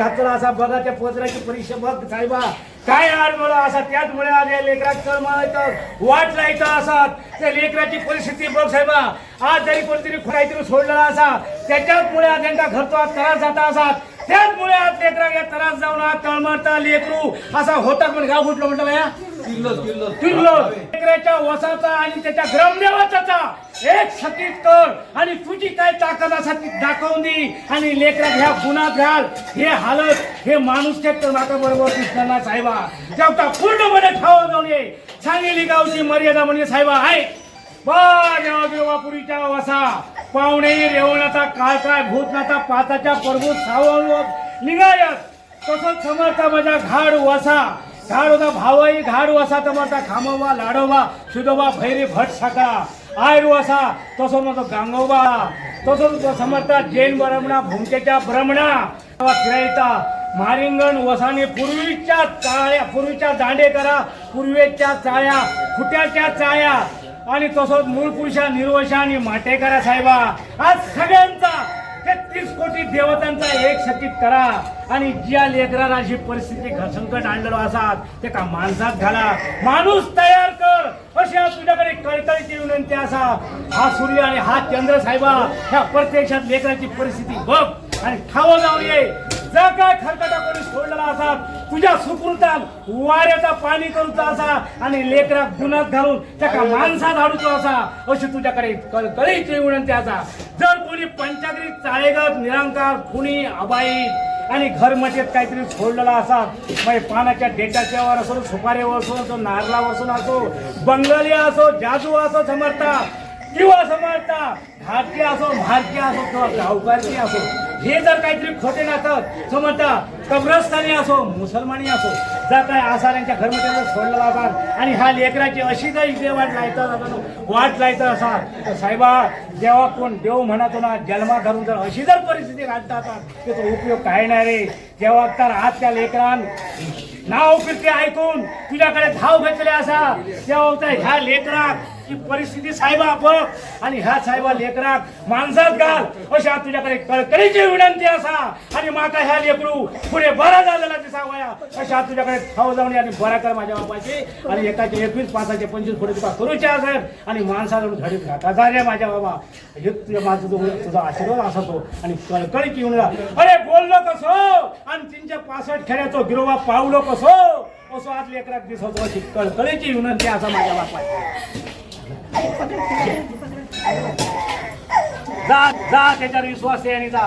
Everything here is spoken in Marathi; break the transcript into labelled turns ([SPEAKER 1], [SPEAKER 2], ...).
[SPEAKER 1] घातला असा बघा त्या पोचराची परीक्षा बघ साहेबा काय आडमळ असा त्याचमुळे आज या लेकरात कळमळायचं वाट लायचं असा. त्या लेकराची परिस्थिती बघ साहेबा आज जरी कोणतरी काहीतरी सोडलेला असा त्याच्यामुळे आज त्यांचा घरतो आज त्रास जाता असा. त्याचमुळे आज लेकरा या त्रास जाऊन आज तळमळता लेकरू. असा होता पण गाव कुठलं म्हटलं या किल्लो लेकराच्या वसाचा आणि त्याच्या ग्रामदेवाचा एक सकीत कर आणि तुझी काय ताकद असती दाखवून दे. आणि लेकरा ह्या गुन्हात घाल. हे हालत हे माणूस तर माता बरोबर दिसणार साहेबा. तेवढा पूर्णपणे ठाव जाऊन ये. सांगली गावची मर्यादा म्हणजे साहेबा आहे. बा देवापुरीच्या वसा. पाहुणे रेवणाचा काय काय भूतनाचा पाताच्या प्रभू सावळ निघायत. तसंच समर्थ माझा घाड वसा. घाड होता भावई घाड असा तमरता खामोबा लाडोबा शुदोबा भैरी भट सका. आयरू असा तसं मग गांगोबा. तसंच समर्थ जैन ब्रह्मणा भूमकेच्या ब्रह्मणा. फिरायचा मारिंगण वसाने पूर्वीच्या चाळ्या पूर्वीच्या दांडे करा पूर्वेच्या चाळ्या खुट्याच्या चाळ्या. आणि तसंच मूळ पुरुषा निर्वशा आणि माटेकरा साहेबा. आज सगळ्यांचा तेहतीस कोटी देवतांचा एक सकित करा. आणि ज्या लेकराला अशी परिस्थिती घ- संकट आणलेलो असात ते का माणसात घाला? माणूस तयार कर. अशी आज तुझ्याकडे कळकळीची विनंती असा. हा सूर्य आणि हा चंद्र साहेबा ह्या प्रत्यक्षात लेकराची परिस्थिती बघ आणि ठाव जाऊन ये. जर काय खरकटा कोणी सोडलेला असा तुझ्या सुकृतात वाऱ्याचा पाणी करूचा असा आणि लेकरा गुणात घालून त्या माणसात आडूचो असा अशी तुझ्याकडे कळकळीची विनंती असा. जर कोणी पंचाग्री चाळेगत निरंकार खुणी अबाई आणि घर मजेत काहीतरी फोडलेला असा मग पानाच्या डेटाच्यावर असो सुपारीवर असो असो नारळावर असो असो बंगाली असो जादू असो समर्था किंवा समजता भारतीय असो भारतीय असो किंवा गावकारची असो हे जर काहीतरी खोटे नाटक समजता कब्रस्तानी असो मुसलमानी असो जर काय आसारांच्या घरमध्ये सोडला जातात आणि हा लेकराची अशी जर इथे वाट लायता जातो वाट लायचं असा. तर साहेबा जेव्हा कोण देव म्हणतो ना जन्मा धरून जर अशी जर परिस्थिती घालता त्याचा उपयोग काय नाही रे. जेव्हा तर आज त्या लेकरान नाव फिरते ऐकून. तुझ्याकडे धाव घेतले असा. तेव्हा तर ह्या लेकराक ही परिस्थिती साहेबा बघ आणि ह्या साहेबा लेकराक माणसात घाल. अशा तुझ्याकडे कळकळीची विनंती असा. आणि माका ह्या लेकरू पुढे बरा झालेला कशा अशा तुझ्याकडे ठाव जाऊन आणि बरा कर माझ्या बाबाची आणि एकाचे एकवीस पाचाचे पंचवीस पुढे तुका करूचे असेल. आणि माणसाजवळ धडीत घाता जा रे माझ्या बाबा. हे तुझ्या माझा जो तुझा आशीर्वाद असा तो. आणि कळकळीची येऊन अरे बोललो कसो? आणि तीनशे पासष्ट खेड्याचो गिरोबा पावलो कसो? असो आज लेकरात दिसतो अशी कळकळीची विनंती असा माझ्या बापा जा जा त्याच्यावर विश्वास आहे आणि जा.